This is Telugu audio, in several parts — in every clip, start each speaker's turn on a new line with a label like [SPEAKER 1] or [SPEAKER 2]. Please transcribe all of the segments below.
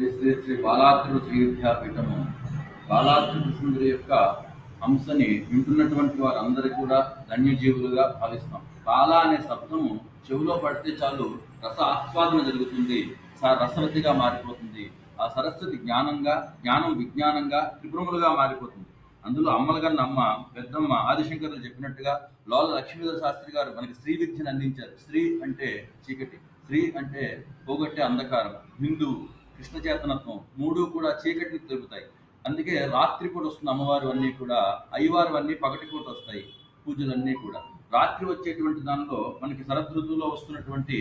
[SPEAKER 1] శ్రీ శ్రీ శ్రీ బాలాత్రుడు శ్రీ విద్యాపీఠము బాలాత్రుడు సుందరి యొక్క అంశని వింటున్నటువంటి వారందరూ కూడా ధన్యజీవులుగా భావిస్తాం. బాల అనే శబ్దము చెవిలో పడితే చాలు రస ఆస్వాదన జరుగుతుంది. స- రసవతిగా మారిపోతుంది. ఆ సరస్వతి జ్ఞానంగా జ్ఞానం విజ్ఞానంగా త్రిపురములుగా మారిపోతుంది. అందులో అమ్మలగన్న అమ్మ పెద్దమ్మ ఆదిశంకర్లు చెప్పినట్టుగా లోల లక్ష్మీధర శాస్త్రి గారు మనకి శ్రీ విద్యను అందించారు. శ్రీ అంటే చీకటి శ్రీ అంటే పోగొట్టే అంధకారం. హిందువు కృష్ణ చేతనత్వం మూడు కూడా చీకటిని తెలుపుతాయి. అందుకే రాత్రి పూట వస్తున్న అమ్మవారు అన్నీ కూడా అయ్యవారు అన్నీ పగటి పూట వస్తాయి పూజలన్నీ కూడా. రాత్రి వచ్చేటువంటి దానిలో మనకి శరదృతువులో వస్తున్నటువంటి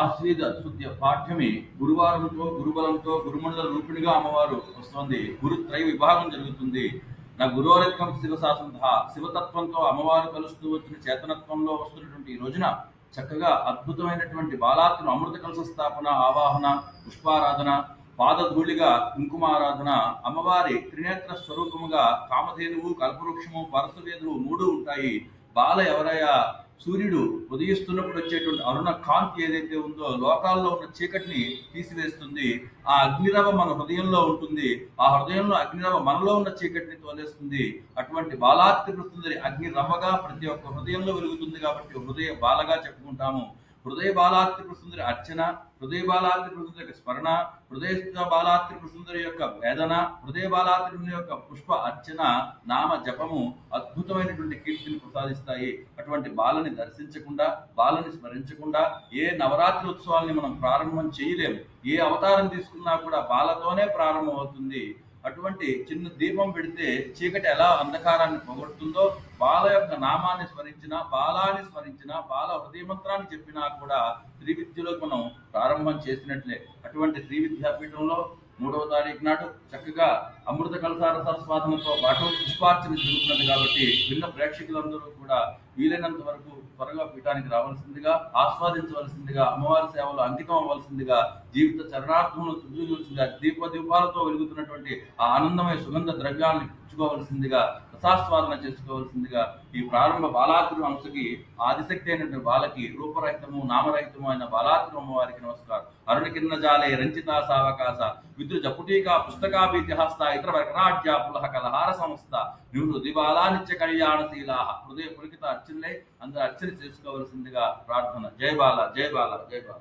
[SPEAKER 1] ఆశ్రీద శుద్ధ పాఠ్యమి గురువారంతో గురుబలంతో గురుమండల రూపిణిగా అమ్మవారు వస్తుంది. గురుత్రయ విభాగం జరుగుతుంది. నా గురోరకం శివశాసన శివతత్వంతో అమ్మవారు కలుస్తూ వచ్చిన చేతనత్వంలో వస్తున్నటువంటి ఈ రోజున చక్కగా అద్భుతమైనటువంటి బాలాత్మ అమృత కలశ స్థాపన ఆవాహన పుష్పారాధన పాదధూళిగా కుంకుమారాధన అమ్మవారి త్రినేత్ర స్వరూపముగా కామధేనువు కల్పవృక్షము పరశువేదువు మూడు ఉంటాయి. బాల ఎవరయ్యా? సూర్యుడు ఉదయిస్తున్నప్పుడు వచ్చేటువంటి అరుణ కాంతి ఏదైతే ఉందో లోకాల్లో ఉన్న చీకటిని తీసివేస్తుంది. ఆ అగ్నిరవ మన హృదయంలో ఉంటుంది. ఆ హృదయంలో అగ్నిరవ మనలో ఉన్న చీకటిని తోలేస్తుంది. అటువంటి బాలాత్రి సుందరి అగ్ని రవ్వగా ప్రతి ఒక్క హృదయంలో వెలుగుతుంది కాబట్టి హృదయ బాలగా చెప్పుకుంటాము. హృదయ బాలాత్రిపుర సుందరి అర్చన హృదయ బాలాత్రిపుర సుందరి యొక్క స్మరణ హృదయ బాలాత్రిపుర సుందరి యొక్క వేదన హృదయ బాలాత్రి యొక్క పుష్ప అర్చన నామ జపము అద్భుతమైనటువంటి కీర్తిని ప్రసాదిస్తాయి. అటువంటి బాలని దర్శించకుండా బాలని స్మరించకుండా ఏ నవరాత్రి ఉత్సవాల్ని మనం ప్రారంభం చేయలేము. ఏ అవతారం తీసుకున్నా కూడా బాలతోనే ప్రారంభమవుతుంది. అటువంటి చిన్న దీపం పెడితే చీకటి ఎలా అంధకారాన్ని పోగొడుతుందో బాల యొక్క నామాన్ని స్మరించినా బాలాన్ని స్మరించినా బాల హృదయమంత్రాన్ని చెప్పినా కూడా శ్రీ విద్యలో మనం ప్రారంభం చేసినట్లే. అటువంటి శ్రీ విద్యాపీఠంలో మూడవ తారీఖు నాడు చక్కగా అమృత కలసార స్వాదనతో పాటు పుష్పార్చన జరుగుతున్నది కాబట్టి విన్న ప్రేక్షకులందరూ కూడా వీలైనంత వరకు త్వరగా పీఠానికి రావాల్సిందిగా ఆస్వాదించవలసిందిగా అమ్మవారి సేవలు అంకితం అవ్వాల్సిందిగా జీవిత చరణార్థములు తుదిగా దీప దీపాలతో వెలుగుతున్నటువంటి ఆ ఆనందమైన సుగంధ ద్రవ్యాలను పుచ్చుకోవలసిందిగా రసాస్వాదన చేసుకోవాల్సిందిగా ఈ ప్రారంభ బాలాత్రు అంశకి ఆదిశక్తి అయినటువంటి బాలకి రూపరహితము నామరహితము అయిన బాలాత్రు అమ్మవారికి నమస్కారం. అరుణ కిరణ జాలే రంజితా సావకాశ. విద్రు జపుటీకా పుస్తకాభితిహాస్త ఇతర వక్రాఢ్య పులహ కలహార సంస్థ. నివృ దివాలా నిత్య కళ్యాణశీల హృదయ పులికిత అర్చనలే అందరూ అర్చన చేసుకోవలసిందిగా ప్రార్థన. జయ బాల జయ బాల జయ బాల.